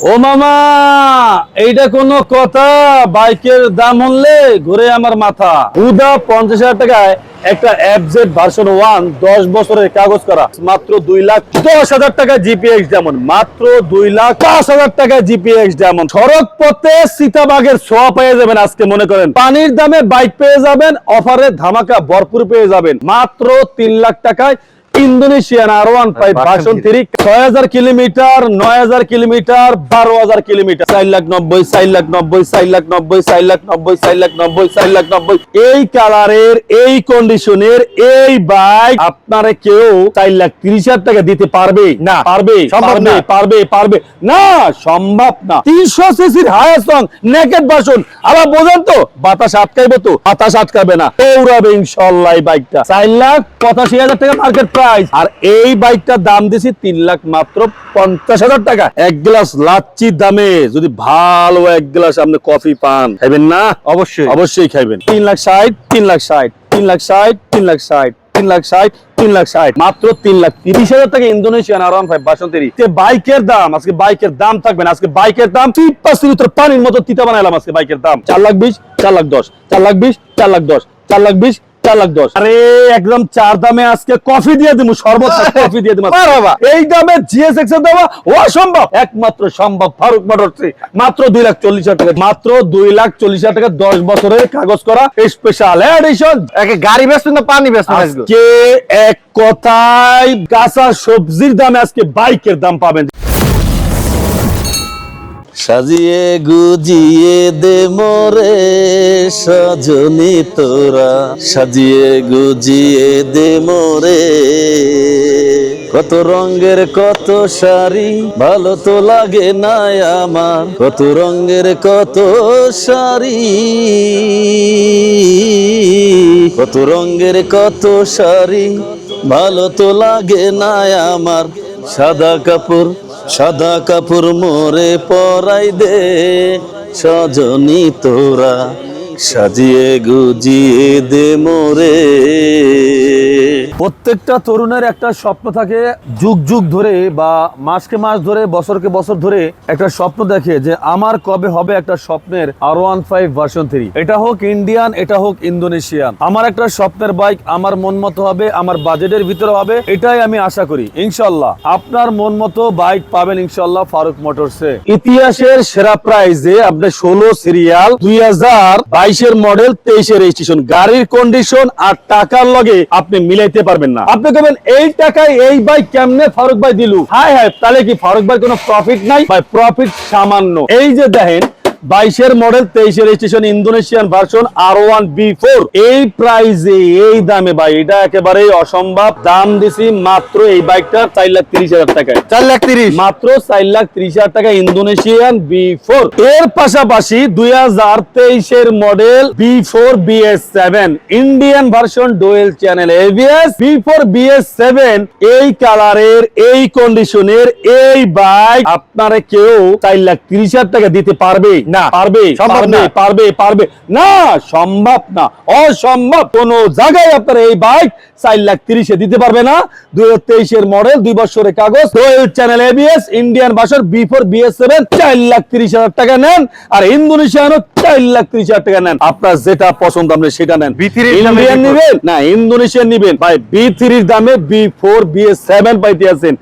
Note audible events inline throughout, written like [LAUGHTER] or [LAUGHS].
ও মামা, এইটা কোন কথা, বাইকের দাম হলে ঘুরে আমার মাথা। উদা পঞ্চাশ হাজার টাকায় একটা এফজেড ভার্সন ওয়ান দশ বছরের কাগজ করা। মাত্র দুই লাখ দশ হাজার টাকা জিপিএক্স যেমন, মাত্র দুই লাখ পাঁচ হাজার টাকা জিপিএক্স যেমন। সড়ক পথে সীতাবাগের ছোঁয়া পেয়ে যাবেন আজকে, মনে করেন। পানির দামে বাইক পেয়ে যাবেন, অফারে ধামাকা ভরপুর পেয়ে যাবেন। মাত্র তিন লাখ টাকায় Indonesian R one five version three ছয় হাজার কিলোমিটার নয় হাজার কিলোমিটার বারো হাজার কিলোমিটার। চার লাখ নব্বই চার লাখ নব্বই চার লাখ নব্বই চার লাখ নব্বই চার লাখ নব্বই চার লাখ নব্বই। এই কালারের এই কন্ডিশনের এই বাইক আপনারে কেউ চার লাখ তিরিশ হাজার টাকা দিতে পারবে? না। পারবে? সম্ভব পারবে, না। পারবে পারবে। না সম্ভব না। তিনশো সিসির হায়ার সং নেকেট বাসন আবার বোঝেন তো বাতাস আটকাইবে তো বাতাস আটকাবে না। দৌড়াবে ইনশাল্লাহ বাইকটা চার লাখ পঁচাশি হাজার টাকা মার্কেট প্রাইস আর এই বাইকটার দাম দিছি তিন লাখ মাত্র পঞ্চাশ হাজার টাকা। এক গ্লাস লাচ্ছির দামে। যদি ভালো এক গ্লাস আপনি কফি পান খাইবেন না? অবশ্যই। অবশ্যই খাইবেন। তিন লাখ ষাট তিন লাখ ষাট তিন লাখ ষাট তিন লাখ ষাট তিন লাখ ষাট তিন লাখ ষাট। মাত্র তিন লাখ তিরিশ হাজার টাকা ইন্দোনেশিয়ান আর ফাইভ বাসন্তী বাইকের দাম আজকে বাইকের দাম থাকবে না। আজকে বাইকের দাম চিপাশির উত্তর পানির মতো তিতা বানাইলাম আজকে বাইকের দাম। চার লাখ বিশ চার লাখ দশ চার লাখ বিশ চার লাখ দশ চার লাখ বিশ চার লাখ দশ। আরে একদম চার দামে আজকে কফি দিয়ে দিব শরবত কফি [LAUGHS] দিয়ে দিব এই দামে জিএসএক্স এর দেওয়া অসম্ভব। একমাত্র সম্ভব ফারুক মোটরস মাত্র দুই লাখ চল্লিশ হাজার টাকা। মাত্র দুই লাখ চল্লিশ হাজার টাকা দশ বছরের কাগজ করা স্পেশাল এডিশন গাড়ি বেচবেন না পানি বেচবেন? আজকে? এক কথায় কাঁচা সবজির দামে আজকে বাইকের দাম পাবেন। সাজিয়ে গুজিয়ে দে মোরে সজনি তোরা। সাজিয়ে গুজিয়ে দে মোরে। কত রঙের, কত শাড়ি, ভালো তো লাগে না আমার। কত রঙের, কত শাড়ি, কত রঙের, কত শাড়ি, ভালো তো লাগে না আমার। সাদা কাপড় সাদা কাপড় মোরে পরাই দে সজনী তোরা সাজিয়ে গুজিয়ে দে মোরে। প্রত্যেকটা তরুণের একটা স্বপ্ন থাকে, যুগ যুগ ধরে বা মাসকে মাস ধরে, বছরকে বছর ধরে একটা স্বপ্ন দেখে যে আমার কবে হবে একটা স্বপ্নের R one five version three এটা হোক ইন্ডিয়ান এটা হোক ইন্দোনেশিয়ান আমার একটা স্বপ্নের বাইক আমার মন মতো হবে, আমার বাজেটের ভিতরে হবে, এটাই আমি আশা করি ইনশাল্লাহ আপনার মন মতো বাইক পাবেন ইনশাল্লাহ ফারুক মোটরসে। ইতিহাসের সেরা প্রাইজে আপনি ষোলো সিরিয়াল দুই হাজার বাইশের মডেল তেইশের রেজিস্ট্রেশন গাড়ির কন্ডিশন আর টাকার লগে আপনি মিলাইতে পারবেন না। আপনি কবেন এই টাকায় এই বাইক কেমনে ফারুক ভাই দিলু? হাই হাই তাহলে কি ফারুক ভাই কোনো প্রফিট নাই? ভাই প্রফিট সামান্য। এই যে দেখেন বাইশের মডেল তেইশের registration Indonesian version R one B four এই প্রাইজে এই দামে ভাই এটা একেবারেই অসম্ভব। দাম দিছি মাত্র এই বাইকটা চার লাখ তিরিশ হাজার টাকায়। চার লাখ তিরিশ। মাত্র চার লাখ ত্রিশ হাজার টাকা ইন্দোনেশিয়ান বি ফোর এর পাশাপাশি দুই হাজার তেইশের model B four B S seven Indian version dual channel ABS B four B S seven এই কালারের এই কন্ডিশনের এই বাইক আপনারা কেউ চার লাখ তিরিশ হাজার টাকা দিতে পারবে না। পারবে পারবে পারবে পারবে। না সম্ভব না অসম্ভব। কোন জায়গায় আপনারা এই বাইক চার লাখ তিরিশে দিতে পারবে না। দুই হাজার তেইশের মডেল দুই বছরের কাগজ। রয়েল চ্যানেল এবিএস ইন্ডিয়ান বাসর বি ফোর বিএস সেভেন চার লাখ তিরিশ হাজার টাকা নেন। আর ইন্দোনেশিয়ানও চার লাখ তিরিশ হাজার টাকা নেন। আপনার যেটা পছন্দ আপনি সেটা নেন। B3 এর দামে ইন্ডিয়ান নিবেন? না ইন্দোনেশিয়ান নিবেন। ভাই বি থ্রির দামে বি ফোর বিএস সেভেন পাইতে আছেন।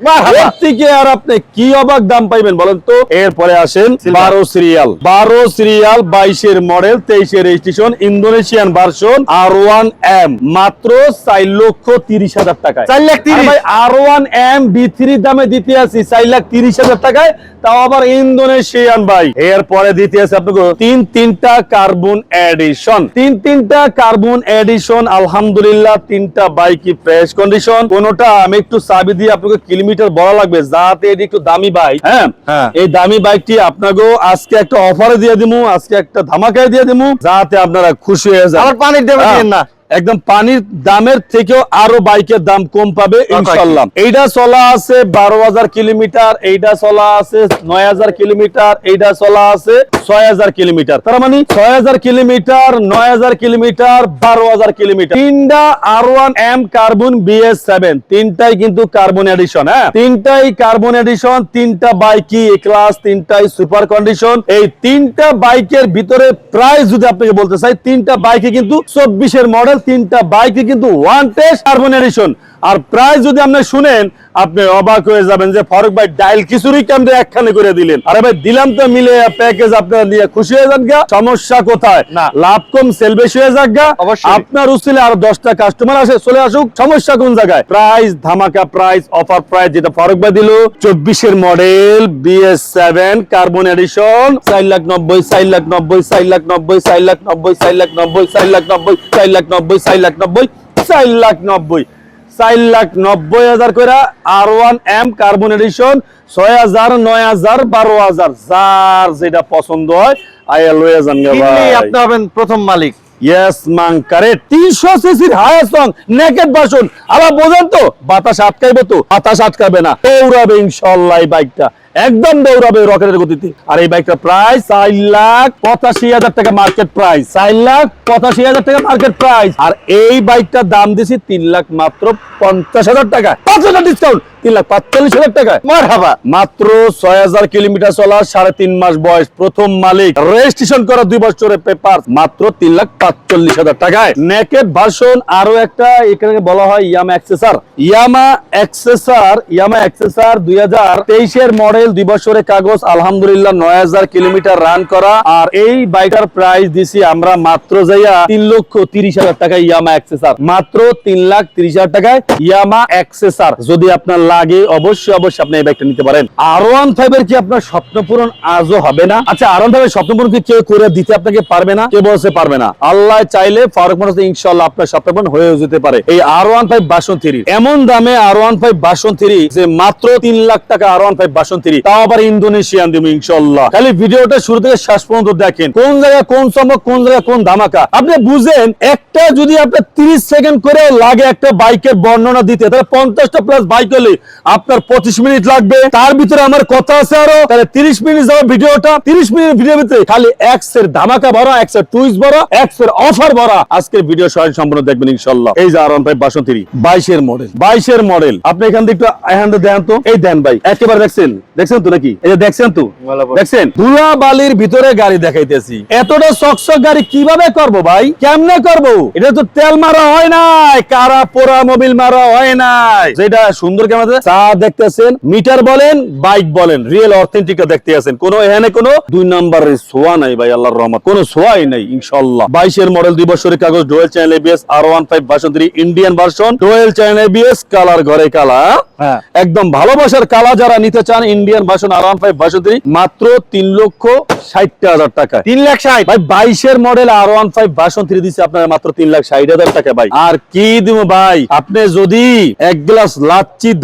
থেকে আর আপনি কি অবাক দাম পাইবেন বলেন তো? এরপরে আসেন বারো সিরিয়াল বারো সিরিয়াল বাইশের মডেল তেইশের registration Indonesian version R one M মাত্র চার লক্ষ তিরিশ হাজার টাকায়। চার লাখ তিরিশ? R one M B three দামে দিতে আছি চার লাখ তিরিশ হাজার টাকায়। তাও আবার ইন্দোনেশিয়ান ভাই। এরপরে দিতে আছে আপনাকে। তিন তিনটা কার্বন এডিশন তিন তিনটা কার্বন এডিশন আলহামদুলিল্লাহ তিনটা বাইকই ফ্রেশ কন্ডিশন। কোনটা আমি একটু চাবি দিয়ে আপনাকে কিলোমিটার বলা লাগবে যাতে এটি একটু দামি বাইক। হ্যাঁ? হ্যাঁ। এই দামি বাইকটি আপনাকেও আজকে একটা অফারে দিয়ে দিমু আজকে একটা ধামাকায় দিয়ে দিমু যাতে আপনারা খুশি হয়ে যান আবার পানির হ্যাঁ। না। একদম পানির দামের থেকেও আরও বাইকের দাম কম পাবে ইনশাল্লাহ। এইটা চলা আছে বারো হাজার কিলোমিটার এইটা চলা আছে নয় হাজার কিলোমিটার এইটা চলা আছে ছয় হাজার কিলোমিটার। তার মানে ছয় হাজার কিলোমিটার নয় হাজার কিলোমিটার বারো হাজার কিলোমিটার। তিনটা R one M carbon BS seven. তিনটাই কিন্তু কার্বন এডিশন হ্যাঁ? তিনটাই কার্বন এডিশন তিনটা বাইকই ক্লাস তিনটাই সুপার কন্ডিশন। এই তিনটা বাইকের ভিতরে প্রাইস যদি আপনাকে বলতে চাই তিনটা বাইকে কিন্তু চব্বিশের মডেল তিনটা বাইকে কিন্তু ওয়ান টেস্ট কার্বন এডিশন আর প্রাইস যদি আপনি শুনেন আপনি অবাক হয়ে যাবেন যে ফারুক ভাই ডাইল কিছুরই কেমন একখানে করে দিলেন। আরে ভাই দিলাম তো মিলে প্যাকেজ আপনারা দিয়ে খুশি হয়ে যান গা। সমস্যা কোথায়? না। লাভ কম সেল বেশি হয়ে যাক গা। আপনার উচিলে আরও দশটা কাস্টমার আসে চলে আসুক। সমস্যা কোন জায়গায়? প্রাইস ধামাকা প্রাইস অফার প্রাইস যেটা ফারুক ভাই দিল চব্বিশের model BS seven carbon edition চার লাখ নব্বই চার লাখ নব্বই চার লাখ নব্বই চার লাখ নব্বই চার লাখ নব্বই চার লাখ নব্বই চার লাখ নব্বই চার লাখ নব্বই চার লাখ নব্বই। চার লাখ নব্বই হাজার করে R one M carbon edition ছয় হাজার নয় হাজার বারো হাজার যার যেটা পছন্দ হয় আয়া লয়ে যান। আপনি হবেন প্রথম মালিক। ইয়েস মান তিনশো 300 সিসির হায়ার সং নেকেট ভার্সন আবার বোঝেন তো বাতাস আটকাইবে তো বাতাস আটকাবে না। দৌড়াবে ইনশাআল্লাহ এই বাইকটা একদম দৌড়াবে রকেটের গতিতে। আর এই বাইকটা প্রাইস চার লাখ পঁচাশি হাজার টাকা মার্কেট প্রাইস চার লাখ পঁচাশি হাজার টাকা মার্কেট প্রাইস আর এই বাইকটার দাম দিছি তিন লাখ মাত্র পঞ্চাশ হাজার টাকা। পাঁচ হাজার ডিসকাউন্ট তিন লাখ পাঁচচল্লিশ হাজার টাকা। মারহাবা। মাত্র ছয় হাজার কিলোমিটার চলা সাড়ে তিন মাস বয়স প্রথম মালিক। রেজিস্ট্রেশন করা দুই বছরের পেপার মাত্র তিন লাখ পাঁচচল্লিশ হাজার টাকায়। নেকেট ভার্সন আরও একটা এখানে বলা হয় ইয়ামা অ্যাক্সেসার ইয়ামা অ্যাক্সেসার ইয়ামা অ্যাক্সেসার দুই হাজার তেইশের মডেল দুই বছরের কাগজ আলহামদুলিল্লাহ নয় হাজার কিলোমিটার রান করা। আর এই বাইকটার প্রাইস দিছি আমরা মাত্র যাইয়া তিন লক্ষ তিরিশ হাজার টাকা ইয়ামা অ্যাক্সেসার মাত্র তিন লাখ তিরিশ হাজার টাকায় ইয়ামা অ্যাক্সেসার যদি আপনার লাগে, অবশ্যই অবশ্যই আপনি এই বাইকটা নিতে পারেন। আর ওয়ান ফাইভ এর কি আপনার স্বপ্ন পূরণ আজও হবে না? আচ্ছা আর ওয়ান ফাইভ স্বপ্ন পূরণ কি কেউ করে দিতে আপনাকে পারবে না? কে বলতে পারবে না। আল্লাহ চাইলে ফারুক মানুষ ইনশাল্লাহ আপনার স্বপ্ন পূরণ হয়ে যেতে পারে। এই R one five version three এমন দামে R one five version three যে মাত্র তিন লাখ টাকা R one five version three তাও আবার ইন্দোনেশিয়ান দিব, ইনশাল্লাহ। খালি ভিডিওটা শুরু থেকে শেষ পর্যন্ত দেখেন, কোন জায়গায় কোন চমক কোন জায়গায় কোন ধামাকা। আপনি বুঝেন, একটা যদি আপনার তিরিশ সেকেন্ড করে লাগে একটা বাইকের বর্ণনা দিতে, তাহলে পঞ্চাশটা প্লাস বাইক হলে আপনার পঁচিশ মিনিট লাগবে। তার ভিতরে আমার কথা আছে আরও, তাহলে তিরিশ মিনিট যাওয়া ভিডিওটা, তিরিশ মিনিট ভিডিও ভিতরে খালি এক্সের ধামাকা ভরা এক্সের টুইস্ট ভরা এক্সের অফার ভরা। আজকের ভিডিও সবাই সম্পূর্ণ দেখবেন, ইনশাল্লাহ। এই যে আর ফাইভ বাসন্তী বাইশের মডেল বাইশের মডেল আপনি এখান থেকে একটু দেন তো। এই দেন ভাই, একেবারে দেখছেন। দেখছেন তো নাকি? এই যে দেখছেন তো? দেখছেন? ধুলা বালির ভিতরে গাড়ি দেখাইতেছি। এতটা চকচক গাড়ি কীভাবে করব ভাই? কেমনে করব? এটা তো তেল মারা হয় নাই কারা পোড়া মোবিল মারা হয় নাই। যেটা সুন্দর কেমন চা দেখতেছেন মিটার বলেন বাইক বলেন রিয়েল অথেন্টিকটা দেখতে আছেন। কোনো এখানে কোনো দুই নাম্বারের সোয়া নাই ভাই আল্লাহর রহমত। কোনো সোয়াই নাই ইনশাল্লাহ বাইশের মডেল দুই বছরের কাগজ dual channel ABS R one five version three Indian version dual channel ABS colour ঘরে কালা হ্যাঁ। একদম ভালোবাসার কালা যারা নিতে চান Indian version R one five version three মাত্র তিন লক্ষ ষাট হাজার টাকা তিন লাখ ষাট? ভাই বাইশের model R one five version three দিচ্ছে আপনার মাত্র তিন লাখ ষাট হাজার টাকা ভাই। আর কি দিব ভাই? আপনি যদি এক গ্লাস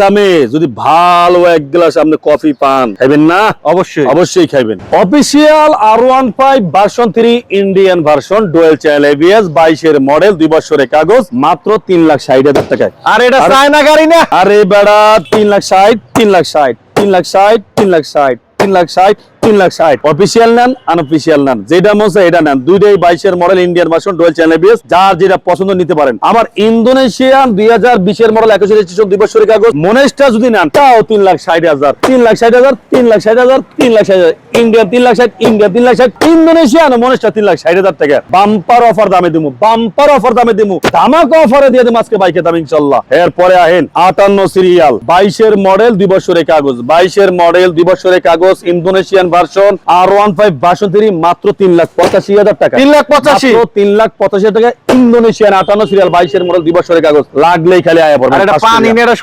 দামে যদি ভালো এক গ্লাস আপনি কফি পান খাইবেন না? অবশ্যই। অবশ্যই খাইবেন। Official R one five version three Indian version dual channel ABS বাইশের মডেল দুই বছরের কাগজ মাত্র তিন লাখ ষাট হাজার টাকায়। আর এটা চায়না গাড়ি না? আরে বেড়া তিন লাখ ষাট তিন লাখ ষাট। তিন লাখ ষাট তিন লাখ ষাট তিন লাখ ষাট তিন লাখ ষাট। অফিসিয়াল নেন আনঅফিসিয়াল নেন। যেটা মনে হয় এটা নেন। দুইটাই বাইশের model Indian version dual channel BS যার যেটা পছন্দ নিতে পারেন। আমার ইন্দোনেশিয়ান দুই হাজার বিশের মডেল একুশ রেজিস্ট্রেশন দুই বছরের কাগজ মনেসটা যদি নেন, তাও তিন লাখ ষাট হাজার। তিন লাখ ষাট হাজার, তিন লাখ ষাট হাজার, তিন লাখ ষাট হাজার। ইন্ডিয়া তিন লাখ ষাট ইন্ডিয়া তিন লাখ ষাট, ইন্দোনেশিয়ান মনেসটা তিন লাখ ষাট হাজার টাকা বাম্পার অফার দামে দিমু বাম্পার অফার দামে দিমু। ধামাকা অফারে দিয়ে দেবো আজকে বাইকের দাম ইনশাল্লাহ এরপরে আহেন আটান্ন সিরিয়াল বাইশের মডেল দুই বছরের কাগজ। বাইশের মডেল দুই বছরের কাগজ Indonesian version R one five version three মাত্র তিন লাখ পঁচাশি হাজার টাকা। তিন লাখ পঁচাশি? তিন লাখ পঁচাশি হাজার টাকা ইন্দোনেশিয়ান আটান্ন সিরিয়াল বাইশের মডেল দুই বছরের কাগজ। লাগলেই খালি আয়া পড়বে পানি নিয়ে এটা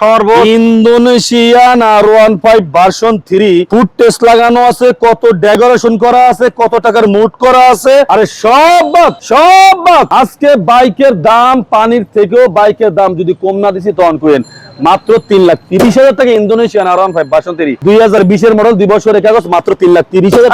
Indonesian R one five version three food taste লাগানো আছে কত ডেকোরেশন করা আছে কত টাকার মুড করা আছে আরে সব বাদ সব বাদ। আজকে বাইকের দাম পানির থেকেও বাইকের দাম যদি কম না দিছি তখন কেন মাত্র তিন লাখ তিরিশ হাজার টাকা Indonesian R one five version দুই হাজার বিশের মডেল দুই বছরের কাগজ মাত্র তিন লাখ তিরিশ হাজার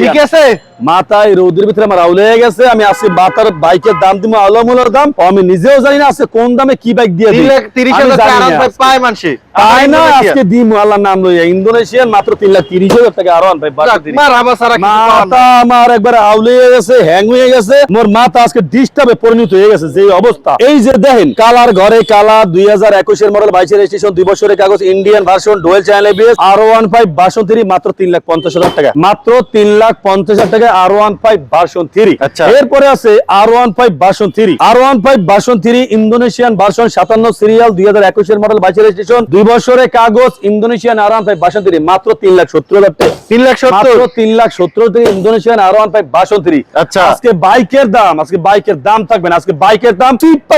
ঠিক আছে? মাথায় রৌদ্রের ভিতরে আমার আউলে গেছে আমি আজকে বাতার বাইকের দাম দিব আলমুলার দাম। আমি নিজেও জানি না আজকে কোন দামে কি বাইক দিয়ে তিন দিই। লাখ তিরিশ হাজার আরাম ভাই। পায় মানুষে তাই না আজকে দিম আল্লাহর নাম লইয়া। ইন্দোনেশিয়ান মাত্র তিন লাখ তিরিশ হাজার টাকা আর পাওয়ার মাথা আমার একবার আউলে গেছে হ্যাং হয়ে গেছে। মোর মাথা আজকে ডিস্টার্বে পরিণত হয়ে গেছে যে অবস্থা। এই যে দেখেন কালার ঘরে কালার দুই হাজার একুশের মডেল বাইশের রেজিস্ট্রেশন দুই বছরের কাগজ Indian version dual channel ABS R one five version three মাত্র তিন লাখ পঞ্চাশ হাজার টাকা। মাত্র তিন লাখ পঞ্চাশ হাজার টাকা R one five version three আচ্ছা। এরপরে আছে R one five version three R one five version three Indonesian version সাতান্ন সিরিয়াল দুই হাজার একুশের মডেল বাইশের রেজিস্ট্রেশন দুই বছরের কাগজ Indonesian R one five version three মাত্র তিন লাখ সত্তর হাজার টাকা। তিন লাখ সত্তর? তিন লাখ সত্তর থেকে Indonesian R one five version three আচ্ছা। আজকে বাইকের দাম আজকে বাইকের দাম থাকবে না আজকে বাইকের দাম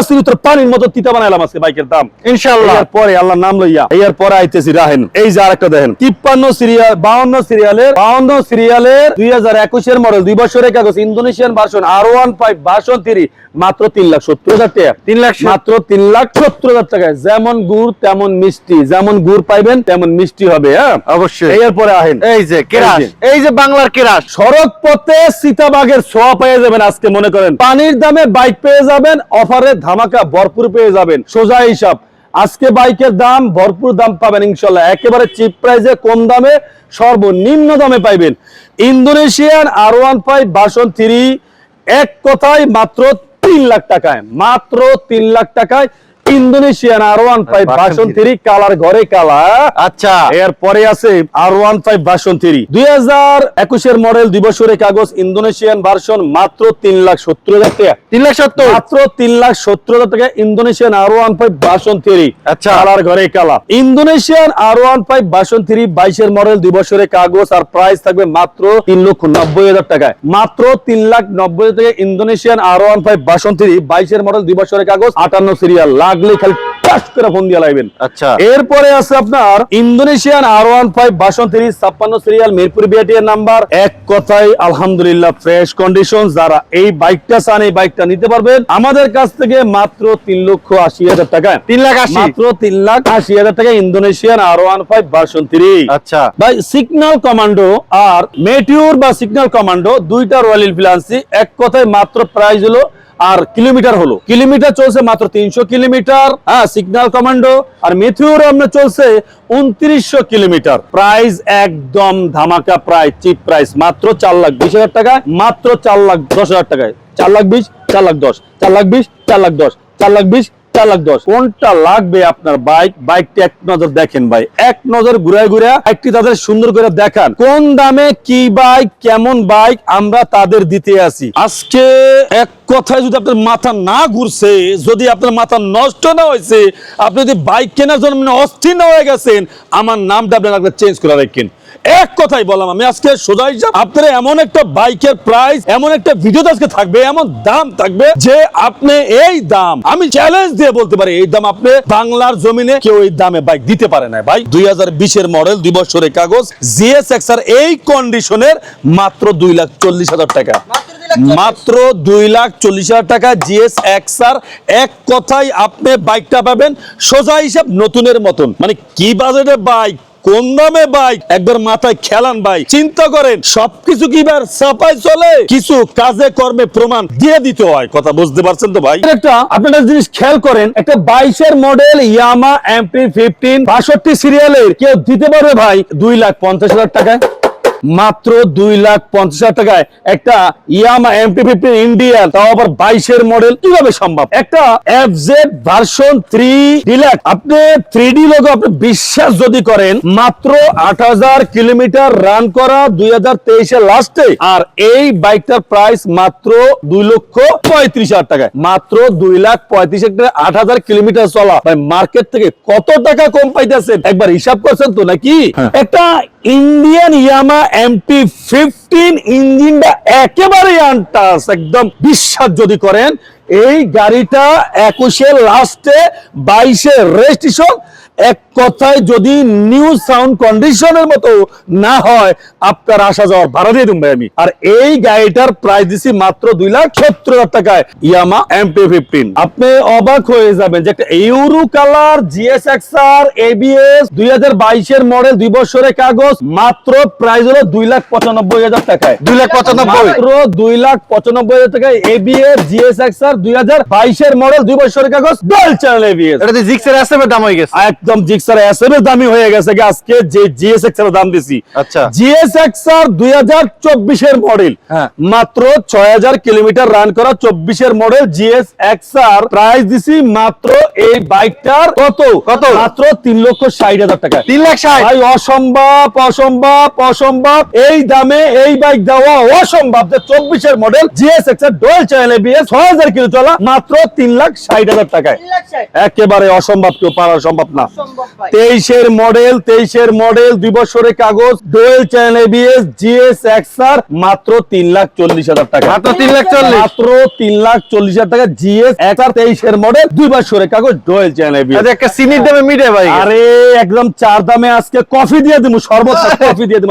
সিলিতর পানির মতো তিতা বানাইলাম আজকে বাইকের দাম। ইনশাল্লাহ এর পরে আল্লাহর নাম লইয়া এর পরে আইতেছি রাহেন। এই যে আরেকটা দেখেন তিপ্পান্ন সিরিয়াল বাউন্ন সিরিয়ালের বাউন্ন সিরিয়ালের দুই হাজার একুশের মডেল দুই বছরের কাগজ Indonesian version R one five version three মাত্র তিন লাখ সত্তর হাজার টাকা। তিন লাখ। মাত্র তিন লাখ সত্তর হাজার টাকায়। যেমন গুড় তেমন মিষ্টি। যেমন গুড় পাইবেন তেমন মিষ্টি হবে হ্যাঁ? অবশ্যই। এর পরে আহেন। এই যে কেরাস। এই যে। এই যে বাংলার কেরাস। সড়ক পথে সীতাবাগের ছোঁয়া পেয়ে যাবেন আজকে মনে করেন। পানির দামে বাইক পেয়ে যাবেন অফারে ধামাকা ভরপুর পেয়ে যাবেন। সোজা হিসাব। আজকে বাইকের দাম, ভরপুর দাম পাবেন ইনশাল্লাহ একেবারে চিপ প্রাইসে কম দামে, সর্বনিম্ন দামে পাইবেন। Indonesian R one five version three এক কথায় মাত্র তিন লাখ টাকায়, মাত্র তিন লাখ টাকায় Indonesian R one five three। Three colour ঘরে কালা আচ্ছা। এরপরে আছে R one five version three দুই হাজার একুশের মডেল দুই বছরের কাগজ ইন্দোনেশিয়ান ভার্সন মাত্র তিন লাখ সত্তর হাজার টাকা। তিন লাখ সত্তর? মাত্র তিন লাখ সত্তর হাজার টাকা Indonesian R one five version three আচ্ছা। কালার ঘরে কালা Indonesian R one five version three বাইশের মডেল দুই বছরের কাগজ আর প্রাইস থাকবে মাত্র তিন লক্ষ নব্বই হাজার টাকায় মাত্র তিন লাখ নব্বই হাজার টাকা Indonesian R one five version three বাইশের মডেল দুই বছরের কাগজ আটান্ন সিরিয়াল লাগলে খালি টাচ করে ফোন দিয়ে লাইবেন। আচ্ছা। এরপরে আছে আপনার Indonesian R one five three ছাপ্পান্ন সিরিয়াল মিরপুর বিআটিএর নাম্বার এক কথায় আলহামদুলিল্লাহ ফ্রেশ কন্ডিশন যারা এই বাইকটা চান এই বাইকটা নিতে পারবেন। আমাদের কাছ থেকে মাত্র তিন লক্ষ আশি হাজার টাকায়। তিন লাখ আশি। মাত্র তিন লাখ আশি হাজার টাকা ইন্দোনেশিয়ান আর ওয়ান ফাইভ আচ্ছা। ভাই সিগন্যাল কমান্ডো আর মেটিউর বা সিগন্যাল কমান্ডো দুইটা রয়্যাল এনফিল্ড এক কথায় মাত্র প্রাইস হলো আর কিলোমিটার হলো। কিলোমিটার চলছে মাত্র তিনশো কিলোমিটার হ্যাঁ সিগন্যাল কমান্ডো আর মেথিউর আপনার চলছে উনত্রিশশো কিলোমিটার। প্রাইস একদম ধামাকা প্রায় চিপ প্রাইস মাত্র চার লাখ বিশ হাজার টাকায়, মাত্র চার লাখ দশ হাজার টাকায়। চার লাখ বিশ, চার লাখ দশ, চার লাখ বিশ, চার লাখ দশ, চার লাখ বিশ চার লাখ দশ? কোনটা লাগবে আপনার বাইক বাইকটি এক নজর দেখেন ভাই। এক নজর ঘুরে ঘুরে একটি তাদের সুন্দর করে দেখান। কোন দামে কি বাইক কেমন বাইক আমরা তাদের দিতে আসি আজকে এক কথায় যদি আপনার মাথা না ঘুরছে, যদি আপনার মাথা নষ্ট না হয়েছে, আপনি যদি বাইক কেনার জন্য অস্থির না হয়ে গেছেন, আমার নামটা আপনার চেঞ্জ করে রাখেন এক কথাই বললাম আমি আজকে সোজা হিসাব আপনার এমন একটা বাইকের প্রাইস এমন একটা ভিডিওতে আজকে থাকবে এমন দাম থাকবে যে আপনি এই দাম আমি চ্যালেঞ্জ দিয়ে বলতে পারি এই দাম আপনি বাংলার জমিনে কেউ এই দামে বাইক দিতে পারে না ভাই দুই বিশের মডেল দুই বছরের কাগজ জিএস এক্সার এই কন্ডিশনের মাত্র দুই লাখ চল্লিশ হাজার টাকা। মাত্র দুই লাখ চল্লিশ। হাজার টাকা জিএস এক্সার এক কথাই আপনি বাইকটা পাবেন সোজা হিসাব নতুনের মতন। মানে কি বাজেটে বাইক কোন দামে বাইক একবার মাথায় খেলান ভাই। চিন্তা করেন, সবকিছু কি বার সাপাই চলে? কিছু কাজে কর্মে প্রমাণ দিয়ে দিতে হয়। কথা বুঝতে পারছেন তো ভাই? একটা আপনারা জিনিস খেয়াল করেন, একটা বাইশের মডেল ইয়ামা এমপি ফিফটিন বাষট্টি সিরিয়ালের কেউ দিতে পারবে ভাই দুই লাখ পঞ্চাশ হাজার টাকায়। মাত্র দুই লাখ পঞ্চাশ হাজার টাকায় একটা ইয়ামা এমপি ফিফটিন ইন্ডিয়ান তাও আবার বাইশের মডেল কীভাবে সম্ভব? একটা F Z version three deluxe আপনি থ্রি ডি লোক আপনি বিশ্বাস যদি করেন মাত্র আট হাজার কিলোমিটার রান করা দুই হাজার তেইশের লাস্টে আর এই বাইকটার প্রাইস মাত্র দুই লক্ষ পঁয়ত্রিশ হাজার টাকায়। মাত্র দুই লাখ পঁয়ত্রিশ হাজার আট হাজার কিলোমিটার চলা। ভাই মার্কেট থেকে কত টাকা কম পাইতেছেন? একবার হিসাব করছেন তো নাকি? একটা ইন্ডিয়ান ইয়ামা এমটি ফিফটিন ইঞ্জিনটা একেবারে আনটাস একদম বিশ্বাস যদি করেন, এই গাড়িটা একুশে লাস্টে বাইশে রেজিস্ট্রেশন এক কথায় যদি নিউ সাউন্ড কন্ডিশনের মতো না হয় আপনার আসা যাওয়ার ভাড়া দিয়ে দেবো ভাই আমি। আর এই গাড়িটার প্রাইস দিছি মাত্র দুই লাখ সত্তর হাজার টাকায় ইয়ামা এম টি ফিফটিন আপনি অবাক হয়ে যাবেন যে একটা euro colour GS XR ABS দুই হাজার বাইশের মডেল দুই বছরের কাগজ মাত্র প্রাইস হলো দুই লাখ পঁচানব্বই হাজার টাকায়। দুই লাখ পঁচানব্বই। মাত্র দুই লাখ পঁচানব্বই হাজার টাকায় এবিএস জিএস এক্সআর দুই হাজার বাইশের মডেল দুই বছরের কাগজ ডল চ্যানেল এবিএস এটা জিক্সের এসএম এর দাম হয়ে গেছে। একদম জিক্সার এসএম এর দামি হয়ে গেছে আজকে যে জিএসএক্স এর দাম দিছি। আচ্ছা। জিএসএক্স আর দুই হাজার চব্বিশের মডেল। মাত্র ছয় হাজার কিলোমিটার রান করা চব্বিশের মডেল জিএসএক্স আর প্রাইস দিছি মাত্র এই বাইকটার কত? কত? মাত্র তিন লক্ষ ষাট হাজার টাকা। তিন লাখ ষাট। ভাই অসম্ভব অসম্ভব অসম্ভব। এই দামে এই বাইক দেওয়া অসম্ভব যে চব্বিশের মডেল জিএসএক্স এর ডোয়েল চ্যানেল এবিএস ছয় হাজার কিলো চলা মাত্র তিন লাখ ষাট হাজার টাকায়। একেবারে অসম্ভব কেউ পারা সম্ভব না। তেইশের মডেল তেইশের মডেল দুই বছরের কাগজ dual channel ABS GS XR মাত্র তিন লাখ চল্লিশ হাজার টাকা। মাত্র তিন লাখ চল্লিশ। মাত্র তিন লাখ চল্লিশ হাজার টাকা জিএস এক্সআর তেইশের মডেল দুই বছরের কাগজ ডোয়েল চ্যানেল এবিএস একটা সিনির দামে মিটে ভাই আরে একদম চার দামে আজকে কফি দিয়ে দিব সর্বোচ্চ [LAUGHS] কফি দিয়ে দিব।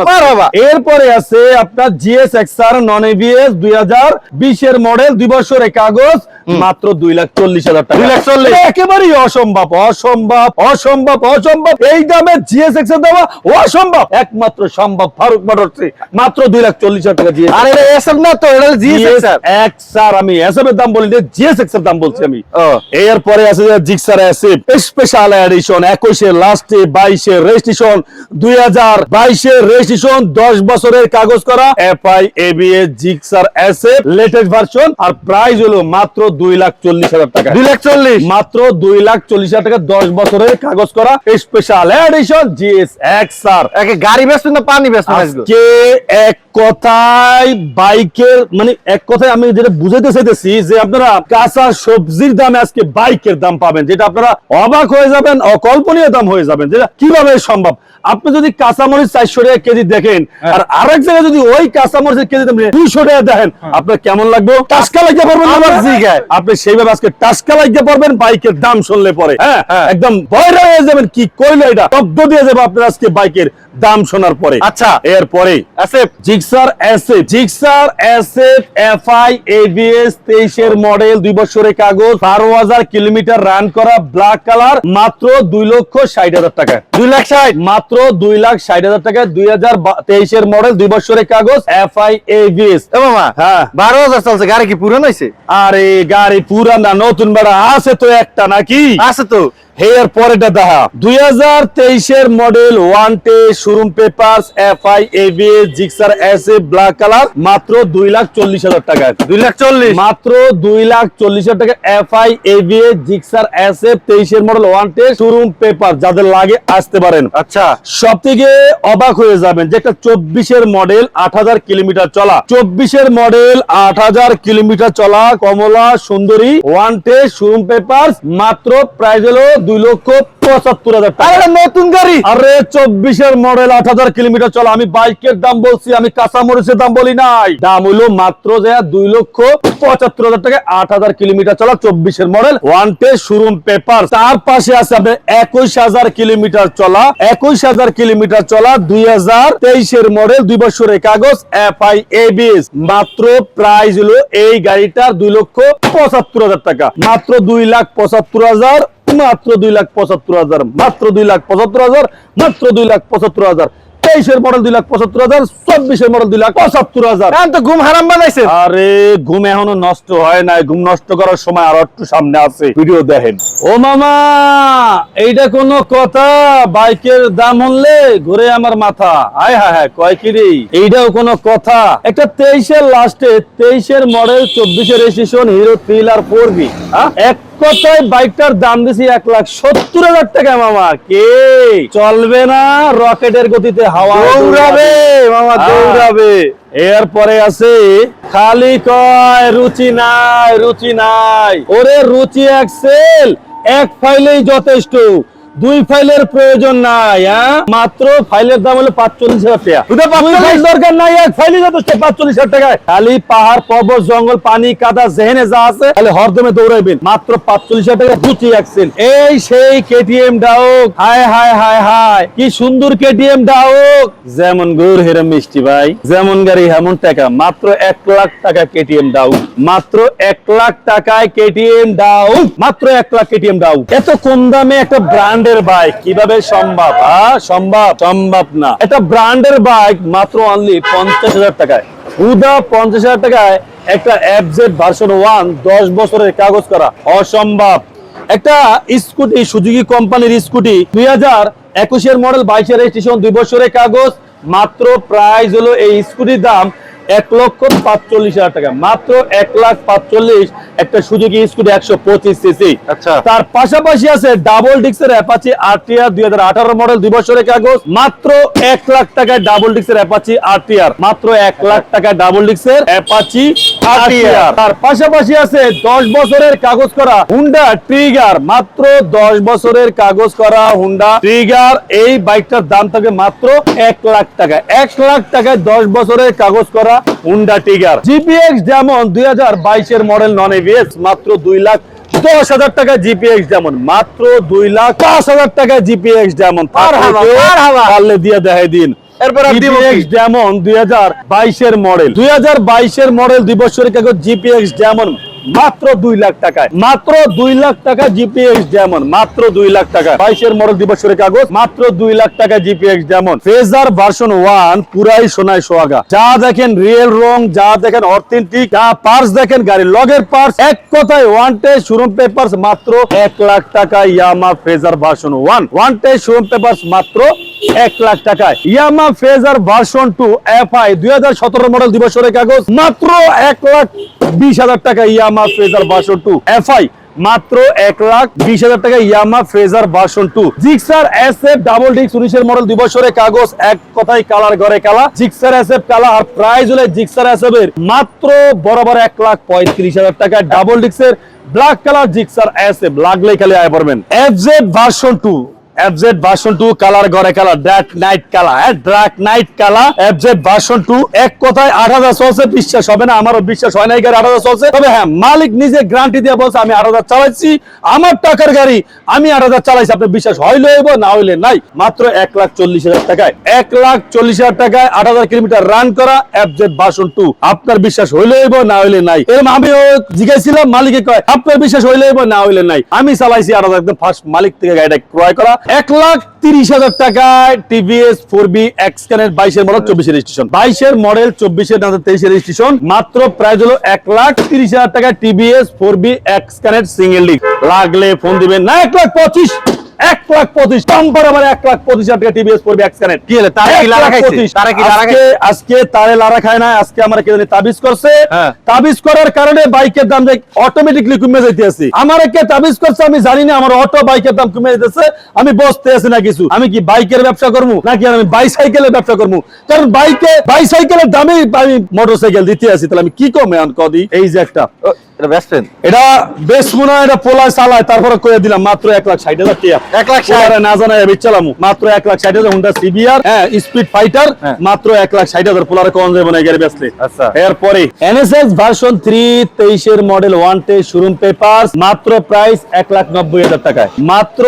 এরপরে আছে আপনার জিএস এক্সআর নন এবিএস দুই হাজার বিশের মডেল দুই বছরের কাগজ মাত্র দুই লাখ চল্লিশ হাজার টাকা। দুই লাখ চল্লিশ। একেবারেই অসম্ভব অসম্ভব অসম্ভব। অসম্ভব এই দামে জিএস এক্স দেওয়া অসম্ভব। একমাত্র সম্ভব ফারুক মোটরস মাত্র দুই লাখ চল্লিশ হাজার টাকা জিএস আর এটা এসএম না তো? এটা জিএস এক্সআর আমি এসএফ এর দাম বলি জিএস এক্সের দাম বলছি আমি। ও। এরপরে আছে জিক্সার স্পেশাল এডিশন একুশে লাস্টে বাইশে রেজিস্ট্রেশন দুই হাজার বাইশে রেজিস্ট্রেশন দশ বছরের কাগজ করা FI ABS Gixxer latest version আর প্রাইস হলো মাত্র দুই লাখ চল্লিশ হাজার টাকা। দুই লাখ চল্লিশ। মাত্র দুই লাখ চল্লিশ হাজার টাকা দশ বছরের কাগজ করা স্পেশাল এডিশন জিএস এক্সআর একে গাড়ি ব্যস্ত না পানি ব্যস্ত কে এক কথায় বাইকের মানে এক কথায় আমি যেটা বুঝাইতে চাইতেছি যে আপনারা কাঁচা সবজির দামে আজকে বাইকের দাম পাবেন যেটা আপনারা অবাক হয়ে যাবেন অকল্পনীয় দাম হয়ে যাবেন যেটা কীভাবে সম্ভব? আপনি যদি কাঁচামরিচ চারশো টাকা কেজি দেখেন আর আরেক জায়গায় যদি ওই কাঁচামরিচের কেজি দুইশো টাকা দেখেন আপনার কেমন লাগবে? টাসকা লাগতে পারবেন আমার জিগায়। আপনি সেইভাবে আজকে টাসকা লাগতে পারবেন বাইকের দাম শুনলে পরে। হ্যাঁ হ্যাঁ। একদম ভয় হয়ে যাবেন কি কইলো এটা? শব্দ দিয়ে যাবে আপনার আজকে বাইকের। দাম শোনার পরে। আচ্ছা। এরপরে Asef Gixxer SF. Gixxer SF FI ABS তেইশের মডেল দুই বছরের কাগজ বারো হাজার কিলোমিটার রান করা ব্ল্যাক কালার মাত্র দুই লক্ষ ষাট হাজার টাকা। দুই লাখ ষাট। মাত্র দুই লাখ ষাট হাজার টাকা দুই হাজার তেইশের মডেল দুই বছরের কাগজ এফআই এবিএস। এ মামা হ্যাঁ। বারো হাজার চলছে গাড়ি কি পুরান হয়েছে আরে গাড়ি পুরানা নতুন বেড়া আছে তো একটা নাকি? আছে তো। হেয়ার পরেটা দেখা। দুই হাজার তেইশের মডেল ওয়ান টে showroom paper F I Gixxer S A black colour মাত্র দুই লাখ চল্লিশ হাজার টাকা। দুই লাখ চল্লিশ। মাত্র দুই লাখ চল্লিশ হাজার টাকা F I ABS Gixxer S F তেইশের মডেল ওয়ান টে শোরুম পেপার যাদের লাগে আসতে পারেন। আচ্ছা। সব থেকে অবাক হয়ে যাবেন যে একটা চব্বিশের মডেল আট হাজার কিলোমিটার চলা। চব্বিশের মডেল আট হাজার কিলোমিটার চলা কমলা সুন্দরী ওয়ান টে শোরুম পেপার মাত্র প্রাইস হলো দুই লক্ষ পঁচাত্তর হাজার টাকা। নতুন গাড়ি। আরে চব্বিশের মডেল আট হাজার কিলোমিটার চলা আমি বাইকের দাম বলছি আমি কাঁচা মরিচের দাম বলি নাই। দাম হলো মাত্র যে দুই লক্ষ পঁচাত্তর হাজার টাকা আট হাজার কিলোমিটার চলা চব্বিশের মডেল ওয়ান টে শোরুম পেপার। তার পাশে আছে আপনার একুশ হাজার কিলোমিটার চলা একুশ হাজার কিলোমিটার চলা দুই হাজার তেইশের মডেল দুই বছরের কাগজ এফ আই এবিএস। মাত্র প্রাইস হলো এই গাড়িটার দুই লক্ষ পঁচাত্তর হাজার টাকা। মাত্র দুই লাখ পঁচাত্তর হাজার মাত্র দুই লাখ পঁচাত্তর হাজার মাত্র দুই লাখ পঁচাত্তর হাজার মাত্র দুই লাখ পঁচাত্তর হাজার। তেইশের মডেল দুই লাখ পঁচাত্তর হাজার চব্বিশের মডেল দুই লাখ পঁচাত্তর হাজার। তো ঘুম হারাম বানাইছেন আরে ঘুম এখনও নষ্ট হয় নাই। ঘুম নষ্ট করার সময় আর একটু সামনে আছে। ভিডিও দেখেন। ও মামা এইটা কোন কথা। বাইকের দাম হলে ঘুরে আমার মাথা। আয় হায় হায় কয় কি রে? এইটাও কোন কথা। একটা তেইশের লাস্টে তেইশের মডেল চব্বিশের registration Hero Thriller four B এক কথায় বাইকটার দাম দিছি এক লাখ সত্তর হাজার টাকা মামা? কে? চলবে না রকেটের গতিতে হাওয়া দৌড়াবে। মামা দৌড়াবে। এরপরে আছে খালি কয় রুচি নাই রুচি নাই। ওরে রুচি এক্সেল এক ফাইলেই যথেষ্ট। দুই ফাইলের প্রয়োজন নাই হ্যাঁ? মাত্র ফাইলের দাম হলো পাঁচচল্লিশ হাজার টাকা। শুধু দুই ফাইল দরকার নাই এক ফাইলই যথেষ্ট পাঁচচল্লিশ হাজার টাকায়। খালি পাহাড় পর্বত জঙ্গল পানি কাদা জেহেনে যা আছে খালি হরদমে দৌড়াইবেন। মাত্র পাঁচচল্লিশ হাজার টাকা অ্যাক্সেল এই সেই কেটিএম ডাউক হায় হায় হায় হায়। কি সুন্দর কেটিএম ডাউক যেমন গুড় হেরম মিষ্টি ভাই। যেমন গাড়ি হেমন টাকা। মাত্র এক লাখ টাকা কেটিএম ডাউক মাত্র এক লাখ টাকায় কেটিএম ডাউক মাত্র এক লাখ কেটিএম ডাউক এত কম দামে একটা ব্র্যান্ডের বাইক কীভাবে সম্ভব? সম্ভব? সম্ভব না। এটা ব্র্যান্ডের বাইক মাত্র অনলি পঞ্চাশ হাজার টাকায়। হুদা পঞ্চাশ হাজার টাকায় একটা এফজেড ভার্সন ওয়ান দশ বছরের কাগজ করা। অসম্ভব। একটা স্কুটি সুজুকি কোম্পানির স্কুটি দুই হাজার একুশের মডেল বাইশের রেজিস্ট্রেশন দুই বছরের কাগজ মাত্র প্রাইস হলো এই স্কুটির দাম এক লক্ষ পাঁচচল্লিশ হাজার টাকা। মাত্র এক লাখ পাঁচচল্লিশ একটা সুজুকি স্কুটি একশো পঁচিশ সিসি। আচ্ছা। তার পাশাপাশি আছে ডাবল ডিক্সের অ্যাপাচি আরটিআর দুই হাজার আঠারো মডেল দুই বছরের কাগজ। মাত্র এক লাখ টাকায় ডাবল ডিক্সের অ্যাপাচি আরটিআর। মাত্র এক লাখ টাকায় ডাবল ডিক্সের অ্যাপাচি আরটিআর। তার পাশাপাশি আছে দশ বছরের কাগজ করা হুন্ডা ট্রিগার। মাত্র দশ বছরের কাগজ করা হুন্ডা ট্রিগার। এই বাইকটার দাম থাকে মাত্র এক লাখ টাকা। এক লাখ টাকায় দশ বছরের কাগজ করা হুন্ডা টিগার। জিপিএক্স যেমন দুই হাজার বাইশের মডেল নন এভিএস মাত্র দুই লাখ দশ হাজার টাকা জিপিএক্স যেমন মাত্র দুই লাখ পাঁচ হাজার টাকা জিপিএক্স যেমন। পারলে দিয়ে দেখাই দিন। যেমন দুই হাজার বাইশের মডেল দুই হাজার বাইশের মডেল দুই বছরের কাগজ জিপিএক্স যেমন মাত্র দুই লাখ টাকায়। মাত্র দুই লাখ টাকা জিপিএক্স যেমন মাত্র দুই লাখ টাকা বাইশের মডেল দুই বছরের কাগজ, মাত্র দুই লাখ টাকা জিপিএক্স যেমন ফেজার ভার্সন ওয়ান পুরাই সোনায় সোহাগা। যা দেখেন রিয়েল রং, যা দেখেন অথেন্টিক যা পার্স দেখেন গাড়ি লগের পার্স এক কথায় ওয়ান টে শোরুম পেপার্স মাত্র এক লাখ টাকা Yamaha Fazer version one one টে শোরুম পেপার মাত্র এক লাখ টাকায়। Yamaha Fazer version two FI দুই হাজার সতেরো মডেল দিবসের কাগজ, মাত্র এক লাখ বিশ হাজার টাকা Yamaha Fazer version two FI মাত্র এক লাখ বিশ হাজার টাকা Yamaha Fazer two Gixxer S F double ডিক্স উনিশের মডেল কাগজ, এক কথায় কালার ঘরে কালা। জিক্সার এস এফ কালা আর প্রাইস হলে জিক্সার এস এফ এর মাত্র বরাবর এক লাখ পঁয়ত্রিশ হাজার টাকা। Double ডিক্সের black colour Gixxer S F খালি আয় পড়বেন। F Z version two FZ version two colour ঘরে কালার ডার্ক নাইট কালার হ্যাঁ? Dark night colour FZ version two এক কথায় আট হাজার চলছে, বিশ্বাস হবে না, আমারও বিশ্বাস হয় না গাড়ি আট হাজার চলছে। তবে হ্যাঁ মালিক নিজে গ্যারান্টি দিয়ে বলছে, আমি আট হাজার চালাইছি, আমার টাকার গাড়ি আমি আট হাজার চালাইছি আপনার বিশ্বাস হইলে হইব, না হইলে নাই। মাত্র এক লাখ চল্লিশ হাজার টাকায়, এক লাখ চল্লিশ হাজার টাকায় আট হাজার কিলোমিটার রান করা এফজেড ভার্সন টু আপনার বিশ্বাস হইলে হইব, না হইলে নাই। এরকম আমিও জিজ্ঞাসিলাম মালিকে কয়, আপনার বিশ্বাস হইলে হইব, না হইলে নাই। আমি চালাইছি আট হাজার, একদম ফার্স্ট মালিক থেকে গাড়িটা ক্রয় করা। এক লাখ তিরিশ হাজার টাকায় টিভিএস ফোর বি এক্সকানের বাইশের মডেল চব্বিশের রেজিস্ট্রেশন বাইশের মডেল চব্বিশের না, তেইশের রেজিস্ট্রেশন মাত্র প্রাইস হলো এক লাখ তিরিশ হাজার টাকায় টিভিএস ফোর বি এক্সকানের সিঙ্গেল ডিক লাগলে ফোন দিবেন না, এক লাখ পঁচিশ। এক লাখ পঁচিশ। টাম্পার আবার এক লাখ পঁচিশ হাজার টাকা টিভিএস পড়বে এক্সকানের কি হলো? তারে কি লারা খাইছে? তারে কি লারা আজকে আজকে তারে লারা খায় না আজকে আমার কেউ তাবিজ করছে। হ্যাঁ। তাবিজ করার কারণে বাইকের দাম অটোমেটিকলি কমে যাইতে আমার কে তাবিজ করছে আমি জানি না আমার অটো বাইকের দাম কমে যাইতেছে। আমি বসতে আছি না কিছু। আমি কি বাইকের ব্যবসা করব নাকি আমি বাইসাইকেলের ব্যবসা করব? কারণ বাইকে বাইসাইকেলের দামে আমি মোটরসাইকেল দিতে আছি তাহলে আমি কি কমে আন কদি এই যে একটা এটা বেস্ট ফ্রেন্ড এটা বেশ মনে হয় এটা পোলায় চালায় তারপরে করে দিলাম মাত্র এক লাখ ষাট হাজার টাকা এক লাখ ষাট। না জানাই আমি চালামু মাত্র এক লাখ ষাট হাজার হুন্ডা সিবিআর হ্যাঁ স্পিড ফাইটার হ্যাঁ। মাত্র এক লাখ ষাট হাজার। পোলারে কম যাবে না গাড়ি বেচলে। আচ্ছা। এরপরে এনএসএস ভার্সন থ্রি তেইশের মডেল ওয়ান টে শোরুম পেপার মাত্র প্রাইস এক লাখ নব্বই হাজার টাকায়। মাত্র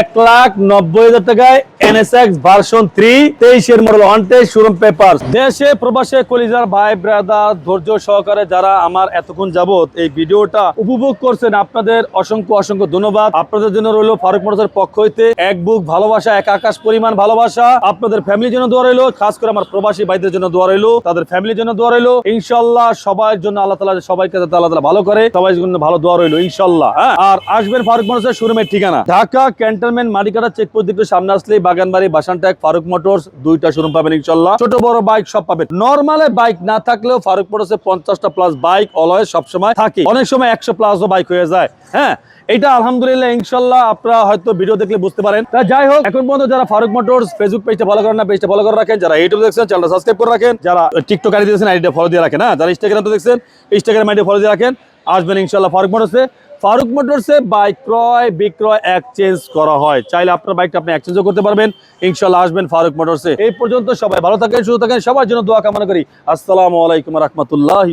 এক লাখ নব্বই হাজার টাকায় এনএসএক্স ভার্সন থ্রি তেইশের মডেল ওয়ান টে শোরুম পেপার দেশে প্রবাসে কলিজার ভাই ব্রাদার ধৈর্য সহকারে যারা আমার এতক্ষণ যাবত এই ভিডিওটা উপভোগ করছেন আপনাদের অসংখ্য অসংখ্য ধন্যবাদ। আপনাদের জন্য রইল ফারুক মোটরসের পক্ষ হইতে এক বুক ভালোবাসা, এক আকাশ পরিমাণ ভালোবাসা। আপনাদের ফ্যামিলির জন্য দোয়া রইল, খাস করে আমার প্রবাসী ভাইদের জন্য দোয়া রইল, তাদের ফ্যামিলির জন্য দোয়া রইল। ইনশাল্লাহ সবার জন্য আল্লাহ তালা সবাইকে আল্লাহ তালা ভালো করে সবাই জন্য ভালো দোয়া রইল ইনশাল্লাহ হ্যাঁ? আর আসবেন ফারুক মোটরসের শোরুমের ঠিকানা। ঢাকা ক্যান্টনমেন্ট মাটিকাটা চেকপোস্ট দিকে সামনে আসলেই বাগানবাড়ি, বাসানটাক, ফারুক মোটরস, দুইটা শোরুম পাবেন ইনশাল্লাহ ছোট, বড় বাইক সব পাবেন। নর্মালে বাইক না থাকলেও ফারুক মোটরসে পঞ্চাশটা প্লাস বাইক অলওয়েজ সবসময় থাকে। অনেক সময় একশো প্লাসও বাইক হয়ে যায়। হ্যাঁ এটা আলহামদুলিল্লাহ, ইনশাল্লাহ আপনারা হয়তো ভিডিও দেখলে বুঝতে পারেন। যাই হোক, এখন পর্যন্ত যারা ফারুক মোটরস ফেসবুক পেজটা ফলো করেন না পেজটা ফলো করে রাখেন। যারা ইউটিউব দেখছেন চ্যানেলটা সাবস্ক্রাইব করে রাখেন। যারা টিকটক আইডি দিয়েছেন আইডিটা ফলো দিয়ে রাখেন। হ্যাঁ যারা ইনস্টাগ্রাম তো দেখছেন ইনস্টাগ্রাম আইডি ফলো দিয়ে রাখেন। আসবেন ইনশাল্লাহ ফারুক মোটরসে। ফারুক মোটরসে বাইক ক্রয়, বিক্রয় এক্সচেঞ্জ করা হয়। চাইলে আপনার বাইকটা আপনি এক্সচেঞ্জও করতে পারবেন। ইনশাল্লাহ আসবেন ফারুক মোটরসে। এই পর্যন্ত সবাই ভালো থাকেন, সুস্থ থাকেন। সবার জন্য দোয়া কামনা করি। আসসালামু আলাইকুম রহমতুল্লাহ